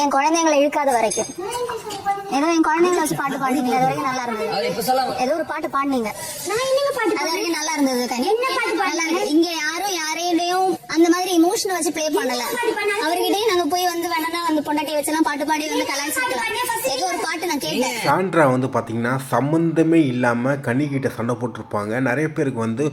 என் குழந்தைங்களை இழுக்காத வரைக்கும். ஏதோ என் குழந்தைங்களை வச்சு பாட்டு பாடுனீங்க அது வரைக்கும் நல்லா இருந்தது. ஏதோ ஒரு பாட்டு பாடுனீங்க. நான் என்னங்க பாட்டு அது வரைக்கும் நல்லா இருந்தது. என்ன பாட்டு நல்லா இங்க யாரும் யாரையும் அந்த மாதிரி இமோஷன் வச்சு ப்ளே பண்ணல. அவர்கிட்டயும் நாங்க போய் வந்து வேணா வந்து பொண்டாட்டி வச்செல்லாம் பாட்டு பாடி வந்து கலாய்ச்சிருக்கலாம் ஏதோ ஒரு பாட்டு நான் கேட்டேன். சாண்ட்ரா வந்து பார்த்திங்கன்னா சம்மந்தமே இல்லாமல் கன்னிக்கிட்ட சண்டை போட்டிருப்பாங்க. நிறைய பேருக்கு வந்து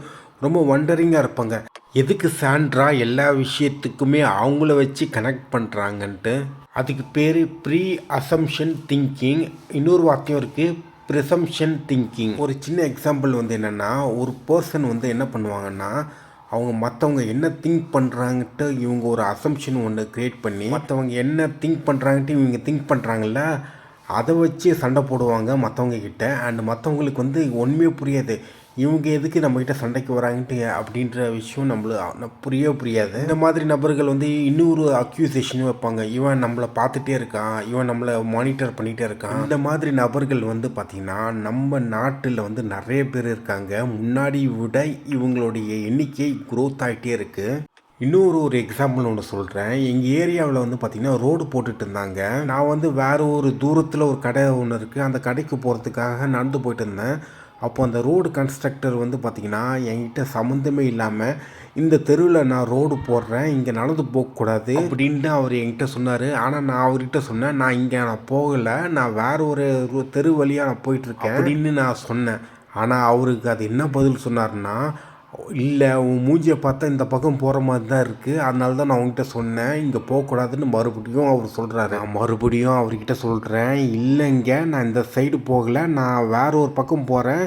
ரொம்ப வண்டரிங்காக இருப்பாங்க. எதுக்கு சாண்ட்ரா எல்லா விஷயத்துக்குமே அவங்கள வச்சு கனெக்ட் பண்ணுறாங்கன்ட்டு அதுக்கு பேர் ப்ரீ அசம்ஷன் திங்கிங் இன்னொரு வாக்கியம் இருக்குது ப்ரிசம்ஷன் திங்கிங் ஒரு சின்ன எக்ஸாம்பிள் வந்து என்னென்னா ஒரு பர்சன் வந்து என்ன பண்ணுவாங்கன்னா அவங்க மற்றவங்க என்ன திங்க் பண்ணுறாங்கன்ட்டு இவங்க ஒரு அசம்ஷன் ஒன்று க்ரியேட் பண்ணி மற்றவங்க என்ன திங்க் பண்ணுறாங்கன்ட்டு இவங்க திங்க் பண்ணுறாங்கல்ல அதை வச்சு சண்டை போடுவாங்க மற்றவங்க கிட்ட. அண்ட் மற்றவங்களுக்கு வந்து ஒன்றுமே புரியாது. இவங்க எதுக்கு நம்மக்கிட்ட சண்டைக்கு வராங்கன்ட்டு அப்படின்ற விஷயம் நம்மளுக்கு புரியவே புரியாது. இந்த மாதிரி நபர்கள் வந்து இன்னொரு அக்யூசேஷனும் வைப்பாங்க. இவன் நம்மளை பார்த்துட்டே இருக்கான். இவன் நம்மளை மானிட்டர் பண்ணிகிட்டே இருக்கான். இந்த மாதிரி நபர்கள் வந்து பார்த்திங்கன்னா நம்ம நாட்டில் வந்து நிறைய பேர் இருக்காங்க. முன்னாடி விட இவங்களுடைய எண்ணிக்கை growth ஆகிட்டே இருக்குது இன்னொரு ஒரு எக்ஸாம்பிள் ஒன்று சொல்கிறேன் எங்கள் ஏரியாவில் வந்து பார்த்திங்கன்னா ரோடு போட்டுட்டு இருந்தாங்க. நான் வந்து வேறு ஒரு தூரத்தில் ஒரு கடை ஒன்று இருக்குது அந்த கடைக்கு போகிறதுக்காக நடந்து போயிட்டு இருந்தேன். அப்போ அந்த ரோடு கன்ஸ்ட்ரக்டர் வந்து பார்த்திங்கன்னா என்கிட்ட சம்மந்தமே இல்லாமல் இந்த தெருவில் நான் ரோடு போடுறேன் இங்கே நடந்து போகக்கூடாது அப்படின்ட்டு அவர் என்கிட்ட சொன்னார். ஆனால் நான் அவர்கிட்ட சொன்னேன் நான் இங்கே நான் போகலை நான் வேறு ஒரு தெரு வழியாக நான் போயிட்டுருக்கேன் அப்படின்னு நான் சொன்னேன். ஆனால் அவருக்கு அது என்ன பதில் சொன்னார்னா இல்லை உன் மூஞ்சியை பார்த்தா இந்த பக்கம் போகிற மாதிரி தான் இருக்குது அதனால தான் நான் உங்ககிட்ட சொன்னேன். இங்கே போகக்கூடாதுன்னு மறுபடியும் அவர் சொல்கிறாரு நான் மறுபடியும் அவர்கிட்ட சொல்கிறேன் இல்லைங்க நான் இந்த சைடு போகலை. நான் வேற ஒரு பக்கம் போகிறேன்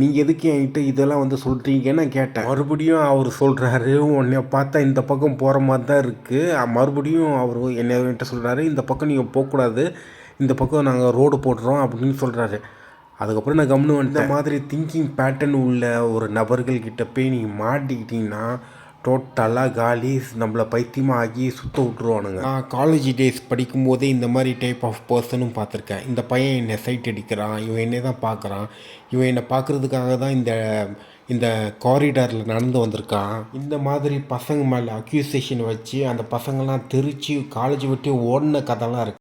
நீங்கள் எதுக்கு என்கிட்ட இதெல்லாம் வந்து சொல்கிறீங்கன்னு கேட்டேன். மறுபடியும் அவர் சொல்கிறாரு உன்னை பார்த்தா இந்த பக்கம் போகிற மாதிரி தான் இருக்குது மறுபடியும் அவர் என்னை என்கிட்ட சொல்கிறாரு இந்த பக்கம் நீங்கள் போகக்கூடாது. இந்த பக்கம் நாங்கள் ரோடு போடுறோம் அப்படின்னு சொல்கிறாரு அதுக்கப்புறம் நான் கம்னு இந்த மாதிரி திங்கிங் பேட்டர்ன் உள்ள ஒரு நபர்கள் கிட்ட போய் நீங்கள் மாட்டிக்கிட்டீங்கன்னா டோட்டலாக காலி நம்மளை பைத்தியமாக ஆகி சுத்த விட்ருவானுங்க நான் காலேஜ் டேஸ் படிக்கும்போதே இந்த மாதிரி டைப் ஆஃப் பர்சனும் பார்த்துருக்கேன். இந்த பையன் என்னை சைட் அடிக்கிறான் இவன் என்னை தான் பார்க்குறான். இவன் என்னை பார்க்குறதுக்காக தான் இந்த இந்த காரிடாரில் நடந்து வந்திருக்கான். இந்த மாதிரி பசங்க மேலே அக்யூசேஷன் வச்சு அந்த பசங்கள்லாம் தெரிச்சு காலேஜ் விட்டு ஓடின கதைலாம் இருக்கு.